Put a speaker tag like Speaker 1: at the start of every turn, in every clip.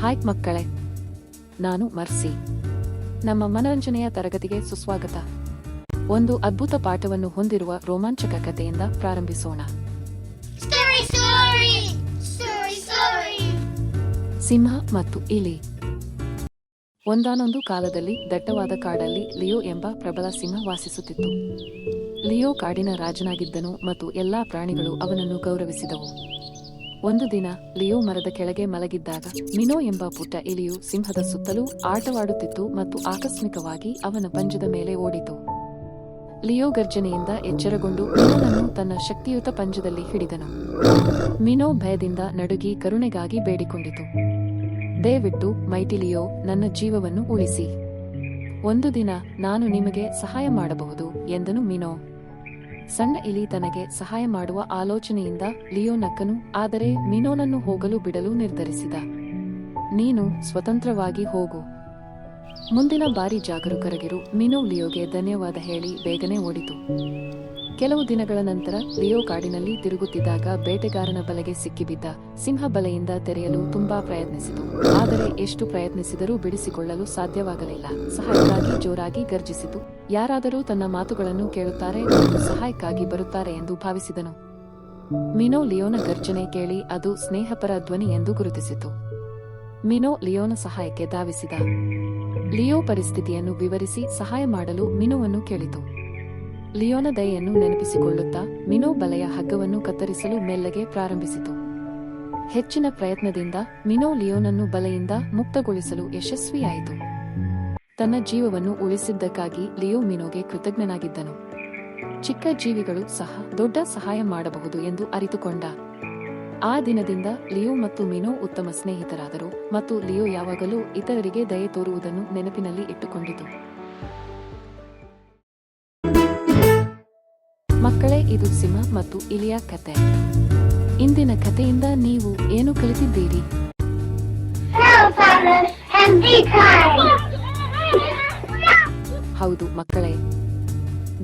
Speaker 1: Hi ಮಕ್ಕಳೇ. ನಾನು mercy. ನಮ್ಮ ಮನರಂಜನೆಯ ತರಗತಿಗೆ ಸುಸ್ವಾಗತ. ಒಂದು ಅದ್ಭುತ ಪಾಠವನ್ನು ಹೊಂದಿರುವ ರೋಮಾಂಚಕ ಕಥೆಯಿಂದ ಪ್ರಾರಂಭಿಸೋಣ. ಸಿಂಹ ಮತ್ತು ಇಲಿ. ಒಂದಾನೊಂದು ಕಾಲದಲ್ಲಿ ದಟ್ಟವಾದ ಕಾಡಲ್ಲಿ ಲಿಯೋ ಎಂಬ ಪ್ರಬಲ ಸಿಂಹ ವಾಸಿಸುತ್ತಿತ್ತು. ಲಿಯೋ ಕಾಡಿನ ರಾಜನಾಗಿದ್ದನು ಮತ್ತು ಎಲ್ಲಾ ಪ್ರಾಣಿಗಳು ಅವನನ್ನು ಗೌರವಿಸಿದವು. ಒಂದು ದಿನ ಲಿಯೋ ಮರದ ಕೆಳಗೆ ಮಲಗಿದ್ದಾಗ ಮಿನೋ ಎಂಬ ಪುಟ್ಟ ಇಲಿಯು ಸಿಂಹದ ಸುತ್ತಲೂ ಆಟವಾಡುತ್ತಿತ್ತು ಮತ್ತು ಆಕಸ್ಮಿಕವಾಗಿ ಅವನ ಪಂಜದ ಮೇಲೆ ಓಡಿತು. ಲಿಯೋ ಗರ್ಜನೆಯಿಂದ ಎಚ್ಚರಗೊಂಡು ಮಿನೋನನ್ನು ತನ್ನ ಶಕ್ತಿಯುತ ಪಂಜದಲ್ಲಿ ಹಿಡಿದನು. ಮಿನೋ ಭಯದಿಂದ ನಡುಗಿ ಕರುಣೆಗಾಗಿ ಬೇಡಿಕೊಂಡಿತು. ದಯವಿಟ್ಟು ಮೈಟಿಲಿಯೋ ನನ್ನ ಜೀವವನ್ನು ಉಳಿಸಿ. ಒಂದು ದಿನ ನಾನು ನಿಮಗೆ ಸಹಾಯ ಮಾಡಬಹುದು ಎಂದನು ಮಿನೋ. ಸಣ್ಣ ಇಲಿ ತನಗೆ ಸಹಾಯ ಮಾಡುವ ಆಲೋಚನೆಯಿಂದ ಲಿಯೋ ನಕ್ಕನು, ಆದರೆ ಮಿನೋನನ್ನು ಹೋಗಲು ಬಿಡಲು ನಿರ್ಧರಿಸಿದ. ನೀನು ಸ್ವತಂತ್ರವಾಗಿ ಹೋಗು. ಮುಂದಿನ ಬಾರಿ ಜಾಗರೂಕರಾಗಿರು, ಮಿನೋ ಲಿಯೋಗೆ ಧನ್ಯವಾದ ಹೇಳಿ ಬೇಗನೆ ಓಡಿತು. ಕೆಲವು ದಿನಗಳ ನಂತರ, ಲಿಯೋ ಕಾಡಿನಲ್ಲಿ ತಿರುಗುತ್ತಿದ್ದಾಗ ಬೇಟೆಗಾರನ ಬಲೆಗೆ ಸಿಕ್ಕಿಬಿದ್ದ ಸಿಂಹ ಬಲೆಯಿಂದ ತೆರೆಯಲು ತುಂಬಾ ಪ್ರಯತ್ನಿಸಿತು. ಆದರೆ ಎಷ್ಟು ಪ್ರಯತ್ನಿಸಿದರೂ ಬಿಡಿಸಿಕೊಳ್ಳಲು ಸಾಧ್ಯವಾಗಲಿಲ್ಲ. ಸಹಾಯಕ್ಕಾಗಿ ಜೋರಾಗಿ ಗರ್ಜಿಸಿತು. ಯಾರಾದರೂ ತನ್ನ ಮಾತುಗಳನ್ನು ಕೇಳುತ್ತಾರೆ ಸಹಾಯಕ್ಕಾಗಿ ಬರುತ್ತಾರೆ ಎಂದು ಭಾವಿಸಿದನು. ಮಿನೋ ಲಿಯೋನ ಗರ್ಜನೆ ಕೇಳಿ ಅದು ಸ್ನೇಹಪರ ಧ್ವನಿ ಎಂದು ಗುರುತಿಸಿತು. ಮಿನೋ ಲಿಯೋನ ಸಹಾಯಕ್ಕೆ ಧಾವಿಸಿದ. ಲಿಯೋ ಪರಿಸ್ಥಿತಿಯನ್ನು ವಿವರಿಸಿ ಸಹಾಯ ಮಾಡಲು ಮಿನೋವನ್ನು ಕೇಳಿತು. ಲಿಯೋನ ದಯೆಯನ್ನು ನೆನಪಿಸಿಕೊಳ್ಳುತ್ತಾ ಮಿನೋ ಬಲೆಯ ಹಗ್ಗವನ್ನು ಕತ್ತರಿಸಲು ಮೆಲ್ಲಗೆ ಪ್ರಾರಂಭಿಸಿತು. ಹೆಚ್ಚಿನ ಪ್ರಯತ್ನದಿಂದ ಮಿನೋ ಲಿಯೋನನ್ನು ಬಲೆಯಿಂದ ಮುಕ್ತಗೊಳಿಸಲು ಯಶಸ್ವಿಯಾಯಿತು. ತನ್ನ ಜೀವವನ್ನು ಉಳಿಸಿದ್ದಕ್ಕಾಗಿ ಲಿಯೋ ಮಿನೋಗೆ ಕೃತಜ್ಞನಾಗಿದ್ದನು. ಚಿಕ್ಕ ಜೀವಿಗಳು ಸಹ ದೊಡ್ಡ ಸಹಾಯ ಮಾಡಬಹುದು ಎಂದು ಅರಿತುಕೊಂಡ. ಆ ದಿನದಿಂದ ಲಿಯೋ ಮತ್ತು ಮಿನೋ ಉತ್ತಮ ಸ್ನೇಹಿತರಾದರು ಮತ್ತು ಲಿಯೋ ಯಾವಾಗಲೂ ಇತರರಿಗೆ ದಯೆ ತೋರುವುದನ್ನು ನೆನಪಿನಲ್ಲಿ ಇಟ್ಟುಕೊಂಡಿತು. ಮಕ್ಕಳೇ, ಇದು ಸಿಂಹ ಮತ್ತು ಇಲಿಯ ಕತೆ ಇಂದಿನ ಕಥೆಯಿಂದ ನೀವು ಏನು ಕಲಿತಿದ್ದೀರಿ. ಹೌದು ಮಕ್ಕಳೇ,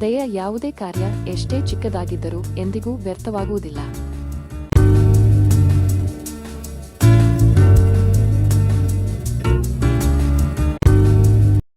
Speaker 1: ದಯ ಯಾವುದೇ ಕಾರ್ಯ ಎಷ್ಟೇ ಚಿಕ್ಕದಾಗಿದ್ದರೂ ಎಂದಿಗೂ ವ್ಯರ್ಥವಾಗುವುದಿಲ್ಲ